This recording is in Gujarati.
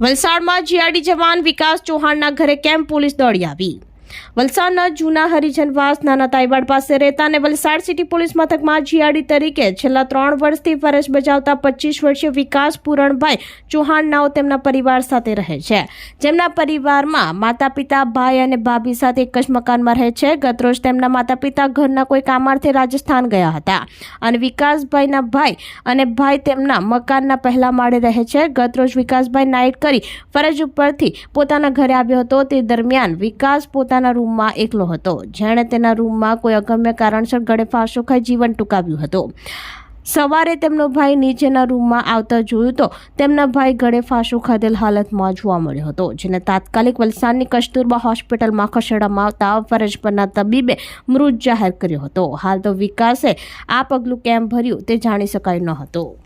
વલસાડમાં જીઆરડી જવાન વિકાસ ચૌહાણના ઘરે કેમ્પ પોલીસ દોડી આવી. વલસાડના જૂના હરિજનવાસ નાના તાઈવાડ પાસે રહેતા અને વલસાડ સિટી પોલીસ મથકમાં જીઆરડી તરીકે છેલ્લા ત્રણ વર્ષથી ફરજ બજાવતા પચીસ વર્ષીય વિકાસ પૂરણભાઈ ચૌહાણનાઓ તેમના પરિવાર સાથે રહે છે. જેમના પરિવારમાં માતા પિતા, ભાઈ અને ભાભી સાથે એક જ મકાનમાં રહે છે. ગતરોજ તેમના માતા પિતા ઘરના કોઈ કામાર્થે રાજસ્થાન ગયા હતા. અને વિકાસભાઈના ભાઈ અને ભાઈ તેમના મકાનના પહેલા માળે રહે છે. ગતરોજ વિકાસભાઈ નાઇટ કરી ફરજ ઉપરથી પોતાના ઘરે આવ્યો હતો. તે દરમિયાન વિકાસ પોતાના રૂમમાં એકલો હતો. જેણે તેના રૂમમાં કોઈ અગમ્ય કારણસર ગળે ફાંસો ખાઈ જીવન ટૂંકાવ્યું હતું. સવારે તેમનો ભાઈ નીચેના રૂમમાં આવતા જોયું તો તેમના ભાઈ ગળે ફાંસો ખાધેલ હાલતમાં જોવા મળ્યો હતો, જેને તાત્કાલિક વલસાડની કસ્તુરબા હોસ્પિટલમાં ખસેડવામાં આવતા ફરજ પરના તબીબે મૃત જાહેર કર્યો હતો. હાલ તો વિકાસે આ પગલું કેમ ભર્યું તે જાણી શકાયું ન હતું.